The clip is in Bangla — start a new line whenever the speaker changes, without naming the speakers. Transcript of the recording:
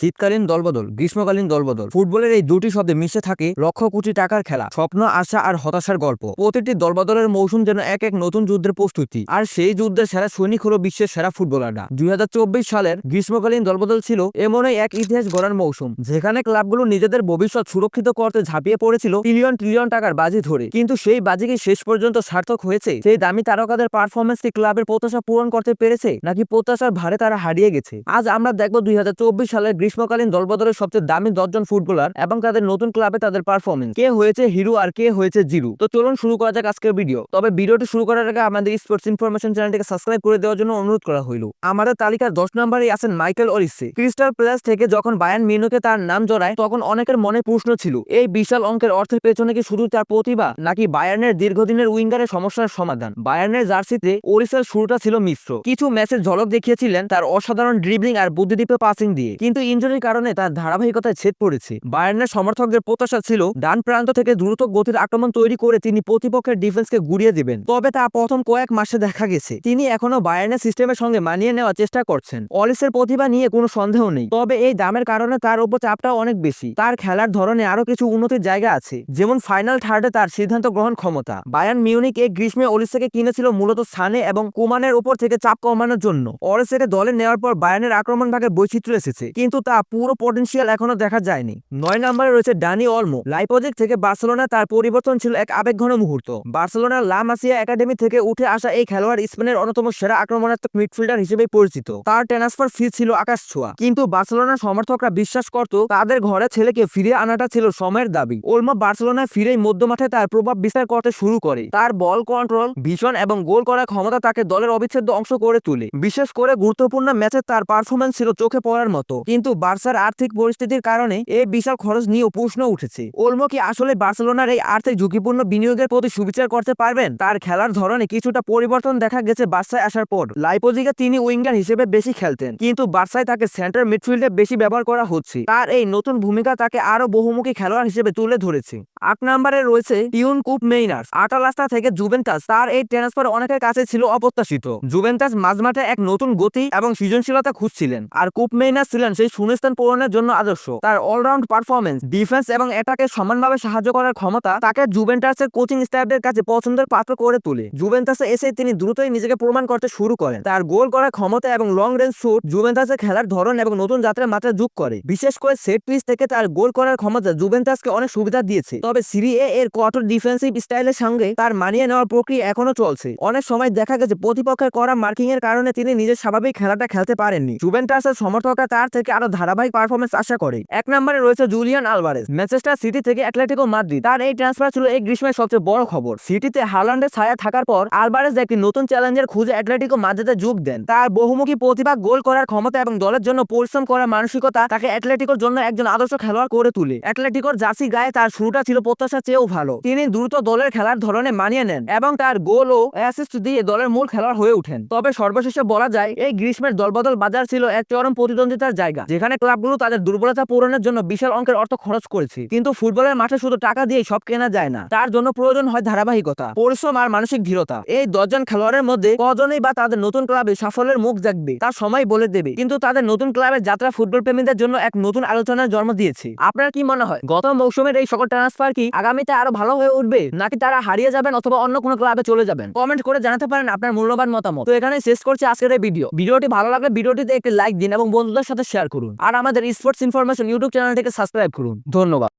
শীতকালীন দলবদল, গ্রীষ্মকালীন দলবদল। ফুটবলের এই দুটি শব্দে মিশে থাকে লক্ষ কোটি টাকার খেলা, স্বপ্ন, আশা আর হতাশার গল্প। প্রতিটি দলবদলের মৌসুম যেন এক এক নতুন যুদ্ধের প্রস্তুতি। আর সেই যুদ্ধের সেরা সৈনিক হলো বিশ্বের সেরা ফুটবলাররা। দুই হাজার চব্বিশ সালের গ্রীষ্মকালীন দলবদল ছিল এমনই এক ইতিহাস গড়ার মৌসুম, যেখানে ক্লাবগুলো নিজেদের ভবিষ্যৎ সুরক্ষিত করতে ঝাঁপিয়ে পড়েছিল ট্রিলিয়ন ট্রিলিয়ন টাকার বাজি ধরে। কিন্তু সেই বাজি কি শেষ পর্যন্ত সার্থক হয়েছে। সেই দামি তারকাদের পারফরমেন্স কি ক্লাবের প্রত্যাশা পূরণ করতে পেরেছে, নাকি প্রত্যাশার ভারে তারা হারিয়ে গেছে? আজ আমরা দেখব দুই হাজার চব্বিশ সালের গ্রীষ্মকালীন দলবদলের সবচেয়ে দামি দশজন ফুটবলার এবং তাদের নতুন ক্লাবে তাদের পারফরমেন্স কে হয়েছে হিরো আর কে হয়েছে জিরো? তো চলুন শুরু করা যাক আজকের ভিডিও তবে ভিডিওটি শুরু করার আগে আমাদের স্পোর্টস ইনফরমেশন চ্যানেলটিকে সাবস্ক্রাইব করে দেওয়ার জন্য অনুরোধ করা হইল। আমাদের তালিকার দশ নম্বরে আছেন মাইকেল অরিসে। ক্রিস্টাল প্লেস থেকে যখন বায়ান মিনুকে তার নাম জড়ায়, তখন অনেকের মনে প্রশ্ন ছিল, এই বিশাল অঙ্কের অর্থের পেছনে কি শুধু তার প্রতিভা, নাকি বায়ার্নের দীর্ঘদিনের উইঙ্গারের সমস্যার সমাধান? বায়ার্নের জার্সিতে ওরিসের শুরুটা ছিল মিশ্র। কিছু ম্যাচের ঝলক দেখিয়েছিলেন তার অসাধারণ ড্রিবলিং আর বুদ্ধিদীপ্ত পাসিং দিয়ে। কিন্তু ইঞ্জুরির কারণে তার ধারাবাহিকতায় ছেদ পড়েছে। বায়ার্নের সমর্থকদের প্রত্যাশা ছিল, ডান প্রান্ত থেকে দ্রুত গতির আক্রমণ তৈরি করে তিনি প্রতিপক্ষের ডিফেন্সকে গুড়িয়ে দিবেন। তবে তা প্রথম কয়েক মাসে দেখা গেছে। তিনি এখনও বায়ার্নের সিস্টেমের সঙ্গে মানিয়ে নেওয়ার চেষ্টা করছেন। অলিসের প্রতিভা নিয়ে কোনো সন্দেহ নেই। তবে এই দামের কারণে তার উপর চাপটাও অনেক বেশি। তার খেলার ধরনে আরও কিছু উন্নতির জায়গা আছে। যেমন ফাইনাল থার্ডে তার সিদ্ধান্ত গ্রহণ ক্ষমতা। বায়ান মিউনিক এই গ্রীষ্মে অলিসেকে কিনেছিল মূলত সানে এবং কুমানের উপর থেকে চাপ কমানোর জন্য। অলিসেকে দলে নেওয়ার পর বায়ানের আক্রমণ ভাগে বৈচিত্র্য এসেছে। কিন্তু তা পুরো পটেনশিয়াল এখনও দেখা যায়নি। নয় নম্বরে রয়েছে ডানি অলমো লাইপোজিক থেকে বার্সেলোনা তার পরিবর্তন ছিল এক আবেগঘন মুহূর্ত। বার্সেলোনার লা মাসিয়া একাডেমি থেকে উঠে আসা এই খেলোয়াড় স্পেনের অন্যতম সেরা আক্রমণাত্মক মিডফিল্ডার হিসেবে পরিচিত। তার ট্রান্সফার ফি ছিল আকাশ ছোঁয়া। কিন্তু বার্সেলোনার সমর্থকরা বিশ্বাস করত, তাদের ঘরে ছেলেকে ফিরিয়ে আনাটা ছিল সময়ের দাবি। ওলমো বার্সেলোনায় ফিরেই মধ্যমাঠে তার প্রভাব বিস্তার করতে শুরু করে। তার বল কন্ট্রোল ভীষণ এবং গোল করার ক্ষমতা তাকে দলের অবিচ্ছেদ্য অংশ করে তুলে। বিশেষ করে গুরুত্বপূর্ণ ম্যাচে তার পারফরমেন্স ছিল চোখে পড়ার মতো। কিন্তু বার্সার আর্থিক পরিস্থিতির কারণে এই বিশাল খরচ নিয়েও প্রশ্ন উঠেছে। ওলমো কি আসলে বার্সেলোনার এই আর্থিক ঝুঁকিপূর্ণ বিনিয়োগের প্রতি সুবিচার করতে পারবেন? তার খেলার ধরনে কিছুটা পরিবর্তন দেখা গেছে বার্সায় আসার পর। লাইপোজিকে তিনি উইঙ্গার হিসেবে বেশি খেলতেন, কিন্তু বার্সায় তাকে সেন্টার মিডফিল্ডে বেশি ব্যবহার করা হচ্ছে। তার এই নতুন ভূমিকা তাকে আরও বহুমুখী খেলোয়াড় হিসেবে তুলে ধরেছে। আট নম্বরে রয়েছে টিউন কুপ মেইনার্স। আটালাস্তা থেকে জুভেন্টাস, তার এই ট্রান্সফার অনেকের কাছে ছিল অপ্রত্যাশিত। জুভেন্টাস মাঝমাঠে এক নতুন গতি এবং সৃজনশীলতা খুঁজছিলেন। আর কুপ মেইনার্স ছিলেন সেই শূন্যস্থান পূরণের জন্য আদর্শ। তার অলরাউন্ড পারফরমেন্স ডিফেন্স এবং এটাকে সমানভাবে সাহায্য করার ক্ষমতা তাকে জুভেন্টাসের কোচিং স্টাফদের কাছে পছন্দের পাত্র করে তোলে। জুভেন্টাসে এসে তিনি দ্রুতই নিজেকে প্রমাণ করতে শুরু করেন। তার গোল করার ক্ষমতা এবং লং রেঞ্জ শুট জুভেন্টাসের খেলার ধরন এবং নতুন যাত্রার মাত্রা যোগ করে। বিশেষ করে সেট পিস থেকে তার গোল করার ক্ষমতা জুভেন্টাসকে অনেক সুবিধা দিয়েছে। তবে সিরি এ এর কঠোর ডিফেন্সিভ স্টাইলের সঙ্গে তার মানিয়ে নেওয়ার প্রক্রিয়া এখনও চলছে। অনেক সময় দেখা গেছে প্রতিপক্ষের করা মার্কিং এর কারণে তিনি নিজের স্বাভাবিক খেলাটা খেলতে পারেননি। জুভেন্টাসের সমর্থকরা তার থেকে আরও ধারাবাহিক পারফরমেন্স আশা করে। এক নম্বরে রয়েছে জুলিয়ান আলভারেজ। ম্যানচেস্টার সিটি থেকে অ্যাটলেটিকো মাদ্রিদ। তার এই ট্রান্সফার ছিল এই গ্রীষ্মের সবচেয়ে বড় খবর। সিটিতে হালান্ডের ছায়া থাকার পর আলভারেজ একটি নতুন চ্যালেঞ্জের খুঁজে অ্যাটলেটিকো মাদ্রিদে যোগ দেন। তার বহুমুখী প্রতিভা গোল করার ক্ষমতা এবং দলের জন্য পরিশ্রম করার মানসিকতা তাকে অ্যাটলেটিকোর জন্য একজন আদর্শ খেলোয়াড় করে তুলে। অ্যাটলেটিকোর জার্সি গায়ে তার শুরুটা ছিল প্রত্যাশা চেয়েও ভালো। তিনি দ্রুত দলের খেলার ধরনে মানিয়ে নেন এবং তার গোল ও অ্যাসিস্ট দিয়ে দলের মূল খেলোয়াড় হয়ে ওঠেন। তবে সর্বশেষে বলা যায়, এই গ্রীষ্মের দলবদল বাজার ছিল এক চরম প্রতিদ্বন্দ্বিতার জায়গা যেখানে ক্লাবগুলো তাদের দুর্বলতা পূরণের জন্য বিশাল অঙ্কের অর্থ খরচ করেছে। কিন্তু ফুটবলের মাঠে শুধু টাকা দিয়ে সব কেনা যায় না। তার জন্য প্রয়োজন হয় ধারাবাহিকতা, পরিশ্রম আর মানসিক দৃঢ়তা এই দশজন খেলোয়াড়ের মধ্যে কজনই বা তাদের নতুন ক্লাবে সাফল্যের মুখ দেখবে তার সময় বলে দেবে। কিন্তু তাদের নতুন ক্লাবের যাত্রা ফুটবল প্রেমীদের জন্য এক নতুন আলোচনার জন্ম দিয়েছে। আপনার কি মনে হয়, গত মৌসুমের এই সকল ট্রান্সফার কি আগামীতে আরও ভালো হয়ে উঠবে, নাকি তারা হারিয়ে যাবেন অথবা অন্য কোনো ক্লাবে চলে যাবেন? কমেন্ট করে জানাতে পারেন আপনার মূল্যবান মতামত। তো এখানে শেষ করছি আজকের এই ভিডিও ভিডিওটি ভালো লাগলে ভিডিওটিতে একটি লাইক দিন এবং বন্ধুদের সাথে শেয়ার করুন। আর আমাদের স্পোর্টস ইনফরমেশন ইউটিউব চ্যানেল থেকে সাবস্ক্রাইব করুন। ধন্যবাদ।